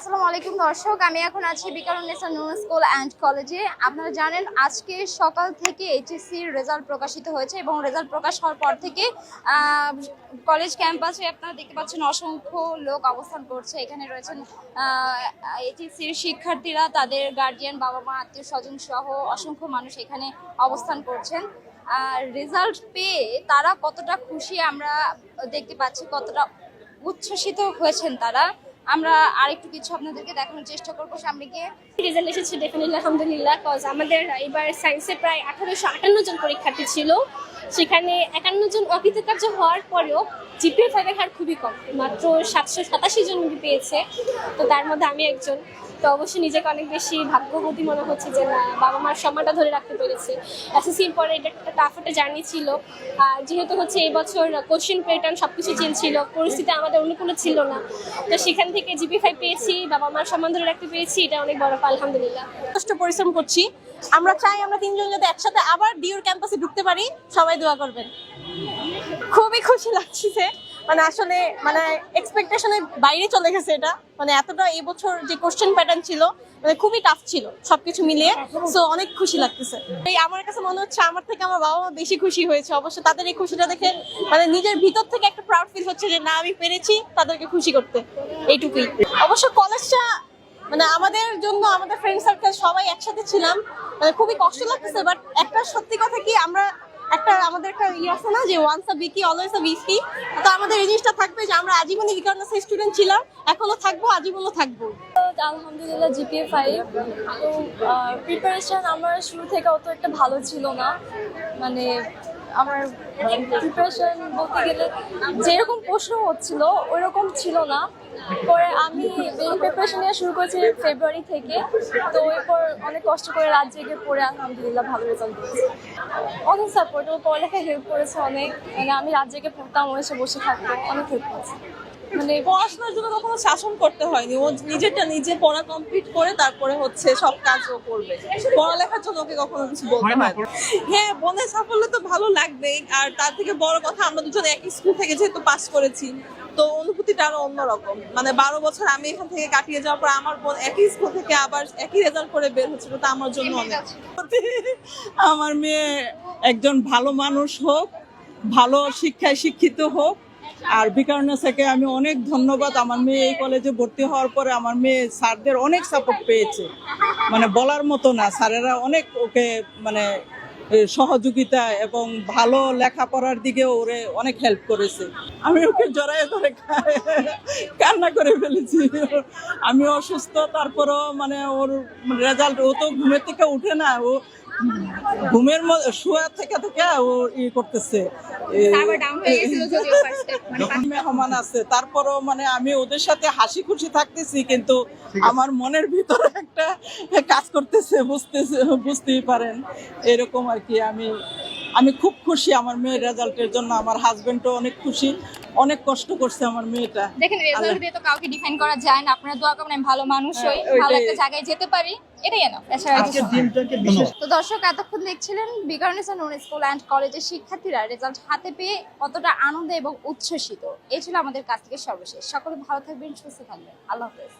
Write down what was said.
আসসালামু আলাইকুম দর্শক, আমি এখন আছি বিকারুন্নেসা নুন স্কুল অ্যান্ড কলেজে। আপনারা জানেন, আজকে সকাল থেকে এইচএসসির রেজাল্ট প্রকাশিত হয়েছে এবং রেজাল্ট প্রকাশ হওয়ার পর থেকে কলেজ ক্যাম্পাসে আপনারা দেখতে পাচ্ছেন অসংখ্য লোক অবস্থান করছে। এখানে রয়েছেন এইচএসসির শিক্ষার্থীরা, তাদের গার্জিয়ান বাবা মা আত্মীয় স্বজন সহ অসংখ্য মানুষ এখানে অবস্থান করছেন। আর রেজাল্ট পেয়ে তারা কতটা খুশি আমরা দেখতে পাচ্ছি, কতটা উচ্ছ্বসিত হয়েছেন তারা। আমরা আরেকটু কিছু আপনাদেরকে দেখানোর চেষ্টা করব। সামনে গিয়ে রেজাল্ট এসেছে ডেফিনেটলি আলহামদুলিল্লাহ কজ আমাদের এবার সায়েন্সে প্রায় আঠারোশো আটান্ন জন পরীক্ষার্থী ছিল। সেখানে একান্ন জন অকৃতকার্য হওয়ার পরেও জিপিএ ফাইভের হার খুবই কম, মাত্র সাতশো সাতাশি জন পেয়েছে। তো তার মধ্যে আমি একজন। তো অবশ্যই নিজেকে অনেক বেশি ভাগ্যবতী মনে হচ্ছে যে না, বাবা মার সম্মানটা ধরে রাখতে পেরেছে। এসএসসির পরে এটা একটা টাফ একটা জার্নি ছিল। যেহেতু হচ্ছে এই বছর কোশ্চেন প্যাটার্ন সব কিছু চেঞ্জ ছিল, পরিস্থিতি আমাদের অনুকূলে ছিল না। তো সেখান থেকে জিপি ফাইভ পেয়েছি, বাবা মার সম্মান ধরে রাখতে পেরেছি, এটা অনেক বড় আলহামদুলিল্লাহ। কষ্ট পরিশ্রম করছি। আমরা চাই আমরা তিনজন যাতে একসাথে আবার ডিউর ক্যাম্পাসে ঢুকতে পারি। সবাই দোয়া করবেন। খুবই খুশি লাগছে মানে আসলে মানে এক্সপেকটেশনের বাইরে চলে গেছে এটা। মানে এতটা এবছর যে কোশ্চেন প্যাটার্ন ছিল মানে খুবই টাফ ছিল সবকিছু মিলিয়ে। সো অনেক খুশি লাগতেছে। এই আমার কাছে মনে হচ্ছে আমার থেকে আমার বাবা মা বেশি খুশি হয়েছে। অবশ্য তাদের এই খুশিটা দেখে মানে নিজের ভিতর থেকে একটা প্রাউড ফিল হচ্ছে যে, না, আমি পেরেছি তাদেরকে খুশি করতে। এইটুকুই। অবশ্য কলেজটা মানে আমাদের জন্য, আমাদের ফ্রেন্ড সার্কেল সবাই একসাথে ছিলাম। মানে খুবই কষ্ট লাগতেছে বাট একটা সত্যি কথা কি, আমরা একটা আমাদের একটা ইয়ে আছে না যে once a Vicky always a বিকি তো আমাদের এই জিনিসটা থাকবে যে আমরা আজীবনে বিকারণাসের স্টুডেন্ট ছিলাম, এখনও থাকব, আজীবনও থাকব। আলহামদুলিল্লাহ জিপিএ ফাইভ তো প্রিপারেশন আমার শুরু থেকে অত একটা ভালো ছিল না। মানে আমার প্রিপারেশন বলতে গেলে যেরকম প্রশ্ন হচ্ছিল ওইরকম ছিল না। পরে আমি প্রিপারেশন নিয়ে শুরু করেছি ফেব্রুয়ারি থেকে। তো এরপর অনেক কষ্ট করে রাত জেগে পড়ে আলহামদুলিল্লাহ ভালো রেজাল্ট দিয়েছি। অনেক সাপোর্ট ও পড়ালেখায় হেল্প করেছে অনেক। মানে আমি রাত জেগে পড়তাম, ও এসে বসে থাকতাম অনেক হেল্প করেছে। মানে পড়াশোনার জন্য কখনো শাসন করতে হয়নি। ও নিজেরটা নিজে পড়া কমপ্লিট করে তারপরে হচ্ছে সব কাজ ও করবে। পড়ালেখার জন্য ওকে কখনো কিছু বলতে হয় না হ্যাঁ বোনের সাফল্য তো ভালো লাগবেই। আর তার থেকে বড় কথা আমরা দুজন একই স্কুল থেকে যেহেতু পাস করেছি তো অনুভূতিটা আরও অন্যরকম। মানে বারো বছর আমি এখান থেকে কাটিয়ে যাওয়ার পর আমার বোন একই স্কুল থেকে আবার একই রেজাল্ট করে বের হচ্ছিল তা আমার জন্য অনেক। আমার মেয়ে একজন ভালো মানুষ হোক ভালো শিক্ষায় শিক্ষিত হোক আর বিকারণাসাকে আমি অনেক ধন্যবাদ। আমার মেয়ে এই কলেজে ভর্তি হওয়ার পরে আমার মেয়ে স্যারদের অনেক সাপোর্ট পেয়েছে। মানে বলার মতো না, স্যারেরা অনেক ওকে মানে সহযোগিতা এবং ভালো লেখাপড়ার দিকে ওরে অনেক হেল্প করেছে। আমি ওকে জড়াই ধরে কান্না করে ফেলেছি। আমি অসুস্থ, তারপরও মানে ওর রেজাল্ট ও তো ঘুমের থেকে উঠে না। ও ঘুমের মধ্যে শোয়া থেকে থেকে ও ই করতেছে। এ- মেহমান আছে তারপরও মানে আমি ওদের সাথে হাসি খুশি থাকতেছি কিন্তু আমার মনের ভিতরে একটা কাজ করতেছে বুঝতেছে বুঝতেই পারেন। এরকম আর কি আমি আমি খুব খুশি আমার মেয়ের রেজাল্টের জন্য আমার হাজবেন্ডও অনেক খুশি অনেক কষ্ট করছে আমার মেয়েটা। দেখেন রেজাল্ট দিয়ে তো কাউকে ডিফেন্ড করা যায় না আপনারা দোয়া করবেন আমি ভালো মানুষ হই হ্যাঁ, ভালো একটা জায়গায় যেতে পারি এটাই না। তো দর্শক এতক্ষণ দেখছিলেন বিকারণেসা নুন স্কুল অ্যান্ড কলেজের শিক্ষার্থীরা রেজাল্ট হাতে পেয়ে কতটা আনন্দ এবং উচ্ছ্বসিত। এই ছিল আমাদের কাছ থেকে সর্বশেষ। সকলে ভালো থাকবেন সুস্থ থাকবেন। আল্লাহ হাফেজ।